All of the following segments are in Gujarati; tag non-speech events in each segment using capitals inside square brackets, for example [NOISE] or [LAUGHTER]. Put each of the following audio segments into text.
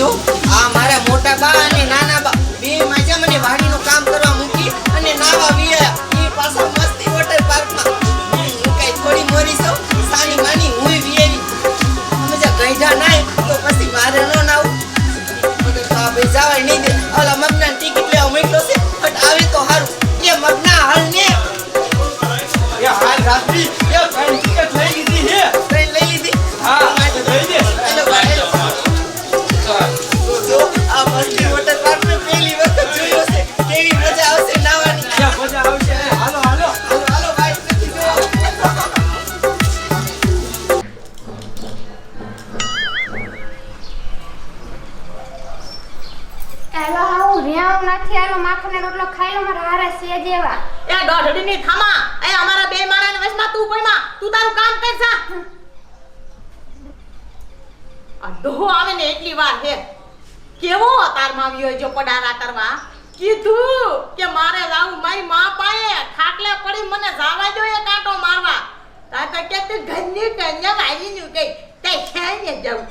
જો આ ડોહો આવે ને એટલી વાર હે, કેવો અતારમાં આવ્યો જો પડારા કરવા? કીધું કે મારે જાવું મારી માં પાએ ખાટલે પડી મને જાવા દો એ કાંટો મારવા. તા તો કે તું ઘરની કન્યા વાલી નું કઈ તે શાયને જવું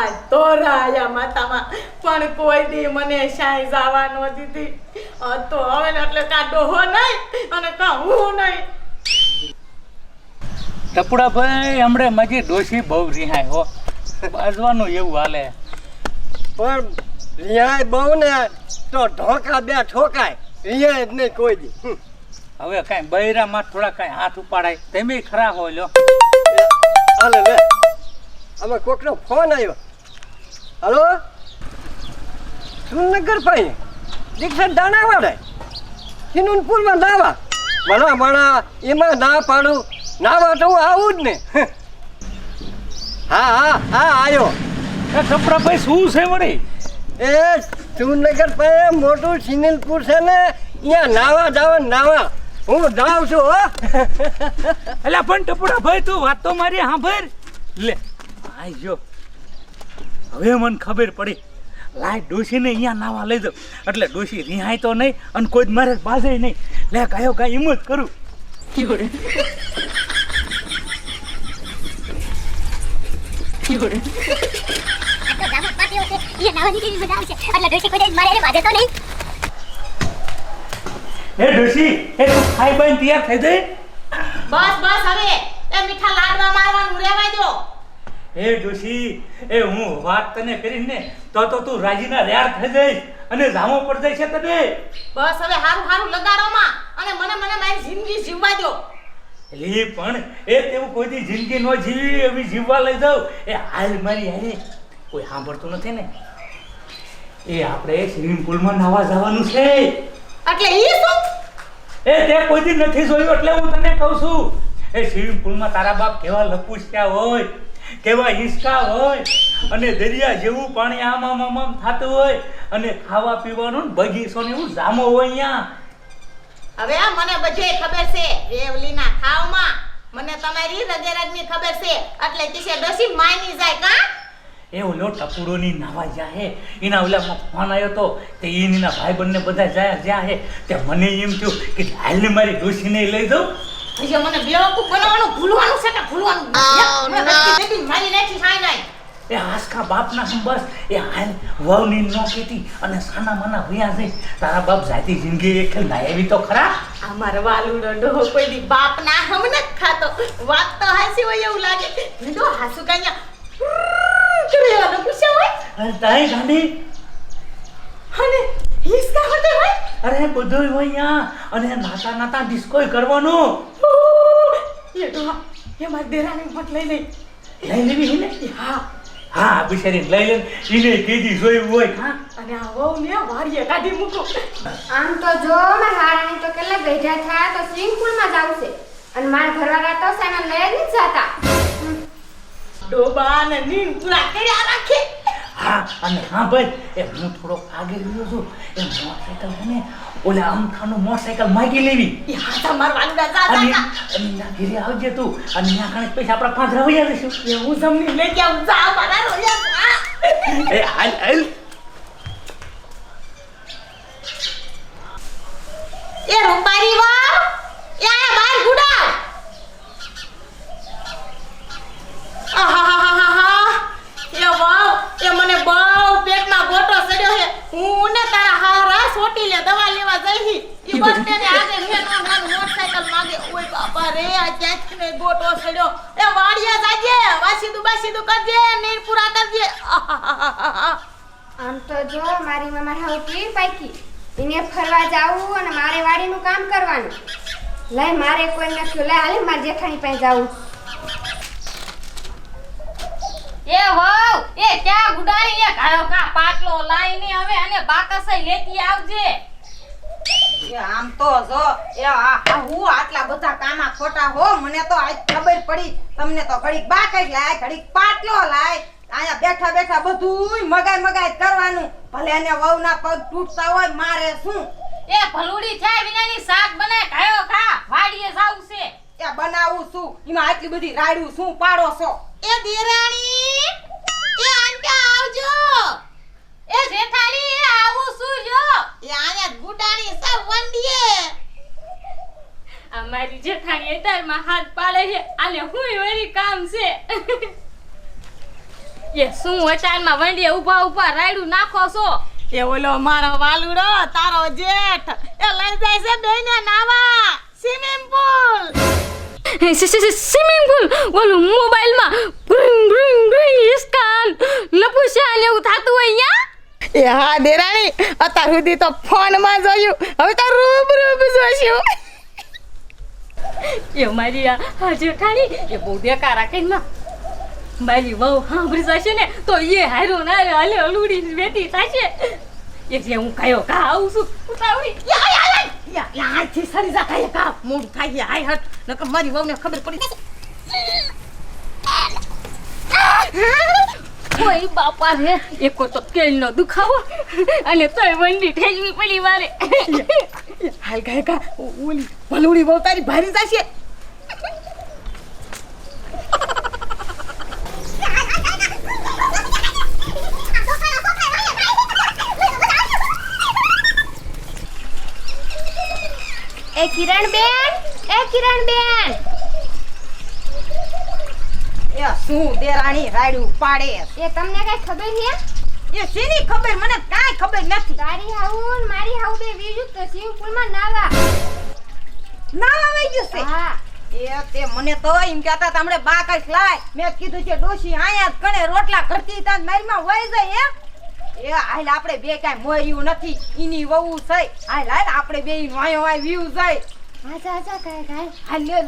આ તો આયા માતામાં પણ કોઈ દી મને શાય જાવા ન દીધી. તો હવે ને એટલે કા ડોહો નહીં અને કા હું નહીં. ટપુડાભાઈ, હમણે મજી ડોશી બહુ રિહાય હો. બાજવાનું એવું હાલે. પણ રિયાય બહુ ને તો ઢોકા બે ઠોકાય. રિયાય જ નહીં કોઈ દી. હવે કાંઈ બૈરામાં થોડા કાંઈ હાથ ઉપાડાય. તમે ખરા હોય લ્યો. હાલે લે. અમે કોકનો ફોન આવ્યો. હલો? સુનગર ભાઈ દીક્ષા દાણા વાળે. સિનુનપુરમાં નાવા ભણા માણા એમાં ના પાડું. નાવા તો હું આવું જ ને. હા હા હા આવ્યો એ ટપુડાભાઈ શું છે વળી? એ સુનગર પાસે મોટું સિનિલપુર છે ને અહીંયા નાવા જાવ નાવા. હું જાઉં છું હો. એટલે પણ ટપુડાભાઈ તું વાત તો મારી સાંભળ લે આઈ જો. હવે મને ખબર પડી. લાય ડોશીને અહીંયા નાવા લઈ જાઉં. એટલે ડોશી રિહાય તો નહીં અને કોઈ જ મારે બાજે નહીં. લે કયો કાંઈ એમ જ કરું. તો ગામમાં પાર્ટીઓ છે એ નાવાની કેવી મજા આવશે એટલે ડોશી કોઈ દિવસ મારે એને બાંધે તો નહીં હે ડોશી એ તું ખાઈ બાઈને તૈયાર થઈ જઈ? બસ બસ હવે. એ મીઠા લાડવા મારવાનું રેવાય દો. હે ડોશી એ હું વાત તને કરીને તો તો તું રાજીના રેડ થઈ જઈશ અને જામો પડ જાય છે તને. બસ હવે હારું હારું લગાડોમાં. અને મને મને મારી જિંદગી જીવવા દો. લે પણ એ તેવું કોઈ જિંદગી ન જીવી એવી જીવવા લઈ જાઉં. એ હાલ મારી હારે કોઈ સાંભળતું નથી ને. એ આપણે સ્વિમિંગ પુલમાં નાવા જવાનું છે. એટલે એ શું? એ તે કોઈ નથી જોયું એટલે હું તને કહું છું. એ સ્વિમિંગ પુલમાં તારા બાપ કેવા લપુસ્યા હોય કેવા હિંચકા હોય અને દરિયા જેવું પાણી આમ આમ આમ થતું હોય અને ખાવા પીવાનું બગીચો ને એવું જામો હોય અહીંયા. હવે મને બધે ખબર છે રેવલીના ખાવમાં. મને તમારી રગેરગની ખબર છે. એટલે કિસે ડોસી માની જાય કા? એ ઓલો ટપુડોની નાવા જાહે એના ઓલા ફોન આવ્યો તો તે એના ભાઈ બંને બધા જાય જ્યાં હે. તે મને એમ થયું કે હાલને મારી ડોશીને લઈ દઉં હજી મને બેવકૂફ બનાવવાનું ભૂલવાનું છે કે ભૂલવાનું? મારી નાખી એ આસકા બાપના બસ. એ હાલ વહુની નો કીધી અને સાના માના વયા છે તારા બાપ જાતી જિંદગી એક ના એવી તો ખરા? અમાર વાલુડો ડંડો કોઈ બાપ ના હમ ન ખાતો. વાત તો હાસી હોય એવું લાગે. લીધો હાસુ કાયા કરેવાનો પૂછ્યા હોય? અરે તાઈ ગાંધી. અને હિસકા હોતે હોય? અરે બધું હોય યા. અને નાતા નાતા ડિસ્કોય કરવાનો. એ તો એ મારી દેરાની મત લઈ લઈ લઈ લેવી હે ને? હા. હા બિચારી લઈ લે એને કીધી જોયું હોય. હા અને આ વહુ ને વાડીએ કાઢી મૂકો. આમ તો જો મારા હારાની તો કેટલા ગઈઢા થયા તો સ્વિમિંગ પુલમાં જાવ છે અને મારા ઘરવાળા તો સામે લઈ જ જાતા. જતા ડોબા ને નીન પૂરા કર્યા રાખે. હા અને હા ભાઈ એ હું થોડો આગળ ગયો છું. એ મોટરસાયકલ છે ને ઓલા અમથાનો મોટરસાયકલ માગી લેવી. એ હાથા માર વાલુડા જા અને જા. ઘેરે આવજે તું. અને ત્યાં કણે પૈસા આપણા પાંચ રવૈયા દઈશું એ હું તમને લઈ ગયા હું જા મારા રોયા એ હાલ હાલ. એ રૂપારી વાવ એ આયા બાર ગુડાવ આહાહાહાહા. એ વાવ એ મને બહુ પેટમાં બસ સ્ટેન્ડે આજે છે નો નાનું મોટરસાયકલ માગે ઓય બાપા રે આ ક્યાંથી ને ગોટો સડ્યો એ વાડિયા જાજે વાસીદુ બાસીદુ કરજે નીર પૂરા કરજે. આમ તો જો મારી મમ્મા હાવ પીર પાકી એને ફરવા જાવું અને મારે વાડીનું કામ કરવાનું. લઈ મારે કોઈ નથી લઈ હાલે મારી જેઠાણી પાસે જાવું. એ હોવ એ ક્યાં ગુડાણી? એ ગાયો કા પાટલો લાઈને હવે અને બાકસય લેતી આવજે. આમ તો જો એ હું આટલા બધા કામા ખોટા હો મને તો આજ ખબર પડી. તમને તો ઘડીક બાકટ લાય ઘડીક પાટલો લાય. અહીંયા બેઠા બેઠા બધું મગાય મગાય કરવાનું. ભલે એને વહુના પગ તૂટતા હોય મારે શું? એ ભલુડી થાય વિનાની શાક બનાય ખાયો ખા વાડીએ જાવું છે. એ બનાવું છું. એમાં આટલી બધી રાડ્યું શું પાડો છો? એ દેરાણી એ આંટા આવજો એ જેઠાણી એ આવું શું જો એ આયા ગુડાણી સબ વંડીએ અમારી જેઠાણી હાથ પાડે છે. આને હું વળી કામ છે. [LAUGHS] એ શું અચારમાં વંડીએ ઊભા ઊભા રાયડું નાખો છો? એ ઓલો મારો વાલુડો તારો જેઠ. એ લઈ જાય છે બેને નાવા. સ્વિમિંગ પૂલ સ્વિમિંગ પુલ ઓલું મોબાઈલમાં બ્રિંગ બ્રિંગ બ્રિંગ ઇસ્કાન ને એવું થતું હોય યા એ હા દેરાણી અત્યાર સુધી તો ફોનમાં જોયું. હવે તો રૂબરૂબ જોશું. એ મારી આ જેઠાણી એ બહુ બેકાર રાખીને મારી વહુ સાંભળી જશે ને તો એ હારો ના હાલે અલુડી વેતી થશે. જે હું કયો કા આવું છું. ઉતાવળી. આથી સરી જા કાય કા મૂડ ખાઈ આય હટ. નકર મારી વહુને ખબર પડી કોઈ બાપા રે. એકો તો કેલનો દુખાવો. અને તોય વંડી ઠેજવી પડી મારે. હાલ ગાય કા. ઓલી ભલુડી વહુ તારી ભારી જશે એ કિરણ બેન એ કિરણ બેન એ શું દેરાણી રાડ્યું પાડે? એ તમને કઈ ખબર છે? એ શેની ખબર? મને ખબર નથી. તારી હાઉ ને મારી હાઉ બે બીજું તો સ્વિમિંગ પૂલમાં નાવા. ના આવી ગયું છે? હા. એ તે મને તો એમ કહેતા તમને બાકસ લાય. મેં કીધું છે ડોશી આયા જ કણે રોટલા કરતી તા મારીમાં વહી જાય એમ એ હાલ આપણે બે કાંઈ મોર્યું નથી ઈની વહુ છે. હાલ હાલ આપણે બે વાયો વાય વ્યુ જાય આજા આજા કાય કાય હાલ લે.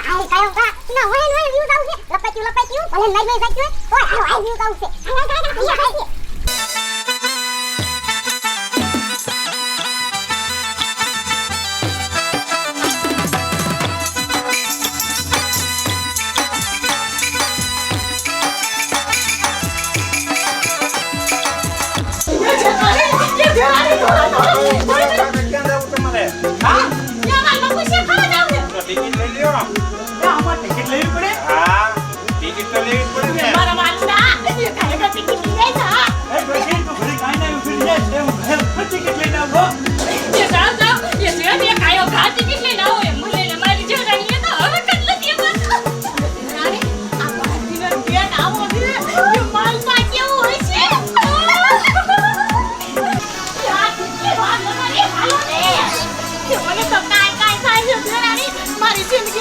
આય કાયો કા ના હોય હોય વ્યૂઝ આવશે લપાચ્યું લપાચ્યું ભલે લઈ લઈ જાય ઓય આય વ્યૂઝ આવશે આય આય આય મારા વાલડા એ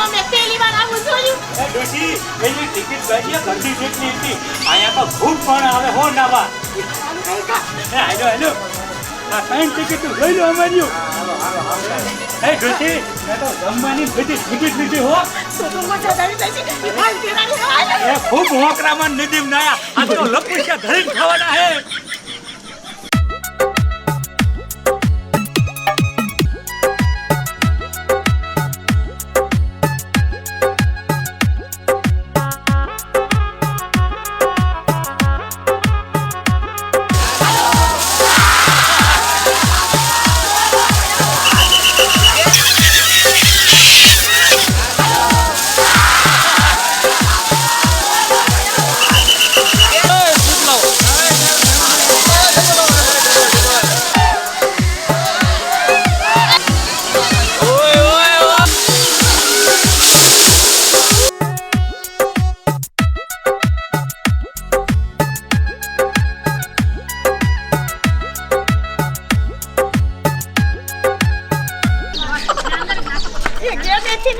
જિંદગીમાં મેં પહેલી વાર આવું જોયું. અહીંયા તો ખૂબ પણ આવે હો નાવા. એ હાલો હાલો. આ ત્રણ ટિકિટ લઈ લો અમારી એ ડોશી મેં તો જમવાની બધી ટિકિટ લીધી હો. તો તો એ ખૂબ હોકરામાં નદીમ નાયા. આ તો લપુશિયા ધરીને ખાવાના હે.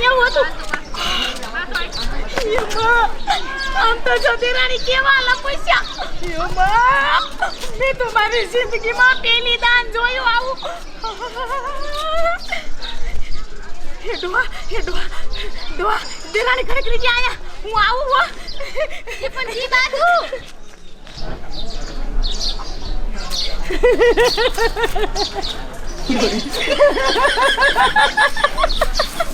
એવું હતું આમ તો જ્યોતિરાણી કેવા લપસ્યા મેં તો મારી જિંદગીમાં પેલી દાન જોયું આવું હે ડોહા હે ડોહા ડોહા દેરાણી ખડકરી ગયા આયા હું આવું હો એ પણ જી બાજુ Ha ha!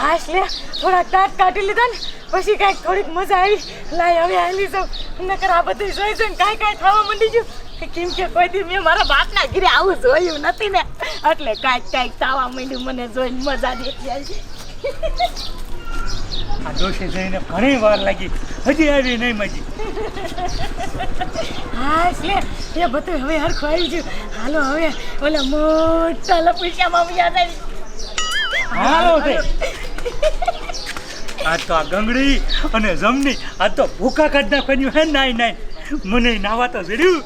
હાશ લે થોડા દાંત કાઢી લીધા ને, પછી કાંઈક થોડીક મજા આવી. લાય, હવે આવી જાઉં. નકર આ બધું જોઈ જોઈને કાંઈ કાંઈ થવા માંડી ગયું. કેમ કે કોઈ દી મેં મારા બાપના ઘરે આવું જોયું નથી ને. એટલે કાંઈક કાંઈક થવા માંડ્યું, મને જોઈને મજા દેખી આવી. આ ડોશી જઈને ઘણી વાર લાગી. હજી આવી નહીં મજી. હા લે એ બધું હવે હરખું આવી ગયું. હાલો હવે ઓલા મોટા લપુસિયામાં યાદ આવી. હાલો છે આ તો આ ગંગડી અને જમની આ તો ભૂખા કાઢ નાખવાની હે નાઈ નાઈ મને નાવા તો જડ્યું.